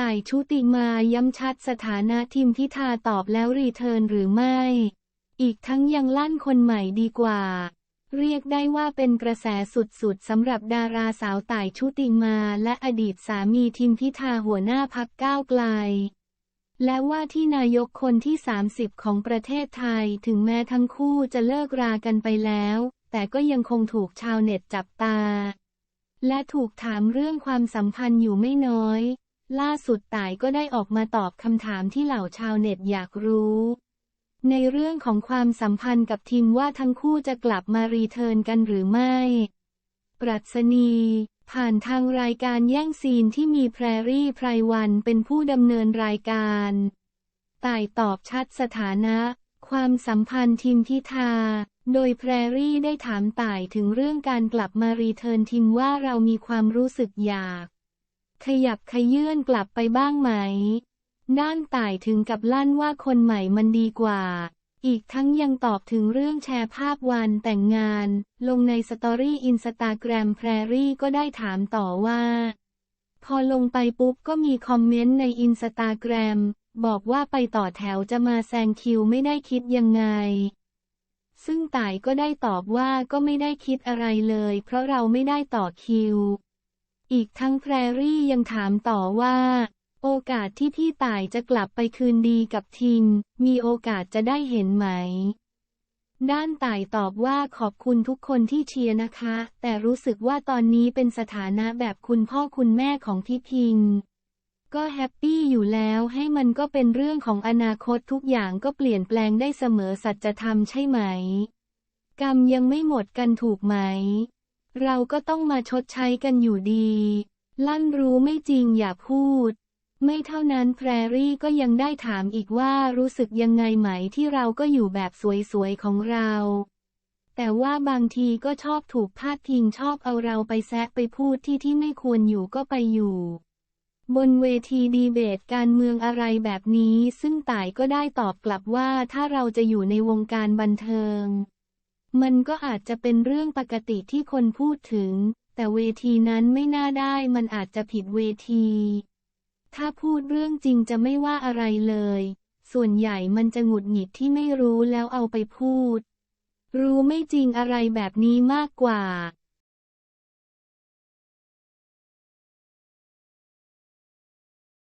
ต่ายชุติมาย้ำชัดสถานะทิมพิธาตอบแล้วรีเทิร์นหรือไม่ อีกทั้งยังลั่นคนใหม่ดีกว่า เรียกได้ว่าเป็นกระแสสุดๆสำหรับดาราสาวต่ายชุติมาและอดีตสามีทิมพิธาหัวหน้าพักก้าวไกล และว่าที่นายกคนที่ 30 ของประเทศไทยถึงแม้ทั้งคู่จะเลิกรากันไปแล้ว แต่ก็ยังคงถูกชาวเน็ตจับตา และถูกถามเรื่องความสัมพันธ์อยู่ไม่น้อย ล่าสุดต่ายก็ได้ออกมาตอบคำถามที่เหล่าชาวเน็ตอยากรู้ ในเรื่องของความสัมพันธ์กับทีมว่าทั้งคู่จะกลับมารีเทิร์นกันหรือไม่ ปรัชนี ผ่านทางรายการแย่งซีนที่มีแพรรี่ไพรวันเป็นผู้ดำเนินรายการต่ายตอบชัดสถานะ ความสัมพันธ์ทีมพิธาโดยแพรรี่ได้ถามต่ายถึงเรื่องการกลับมารีเทิร์นทีมว่าเรามีความรู้สึกอยาก ขยับขยื่นกลับไปบ้างไหม ด้านต่ายถึงกับลั่นว่าคนใหม่มันดีกว่า อีกทั้งยังตอบถึงเรื่องแชร์ภาพวันแต่งงาน ลงในสตอรี่อินสตาแกรมแพรรี่ก็ได้ถามต่อว่า พอลงไปปุ๊บก็มีคอมเมนต์ในอินสตาแกรมบอกว่าไปต่อแถวจะมาแซงคิวไม่ได้คิดยังไง ซึ่งต่ายก็ได้ตอบว่าก็ไม่ได้คิดอะไรเลย เพราะเราไม่ได้ต่อคิว อีกทั้งแพรรี่ยังถามต่อว่า โอกาสที่พี่ต่ายจะกลับไปคืนดีกับทิมมีโอกาสจะได้เห็นไหม ด้านต่ายตอบว่าขอบคุณทุกคนที่เชียร์นะคะ แต่รู้สึกว่าตอนนี้เป็นสถานะแบบคุณพ่อคุณแม่ของพี่พิงก็แฮปปี้อยู่แล้วให้มันก็เป็นเรื่องของอนาคตทุกอย่างก็เปลี่ยนแปลงได้เสมอสัจธรรมใช่ไหม กรรมยังไม่หมดกันถูกไหม เราก็ต้องมาชดใช้กันอยู่ดี ลั่นรู้ไม่จริงอย่าพูด ไม่เท่านั้นแพรรี่ก็ยังได้ถามอีกว่ารู้สึกยังไงไหมที่เราก็อยู่แบบสวยๆของเรา แต่ว่าบางทีก็ชอบถูกพาดพิงชอบเอาเราไปแซะไปพูดที่ที่ไม่ควรอยู่ก็ไปอยู่บนเวทีดีเบตการเมืองอะไรแบบนี้ ซึ่งต่ายก็ได้ตอบกลับว่าถ้าเราจะอยู่ในวงการบันเทิง มันก็อาจจะเป็นเรื่องปกติที่คนพูดถึง แต่เวทีนั้นไม่น่าได้มันอาจจะผิดเวที ถ้าพูดเรื่องจริงจะไม่ว่าอะไรเลย ส่วนใหญ่มันจะหงุดหงิดที่ไม่รู้แล้วเอาไปพูด รู้ไม่จริงอะไรแบบนี้มากกว่า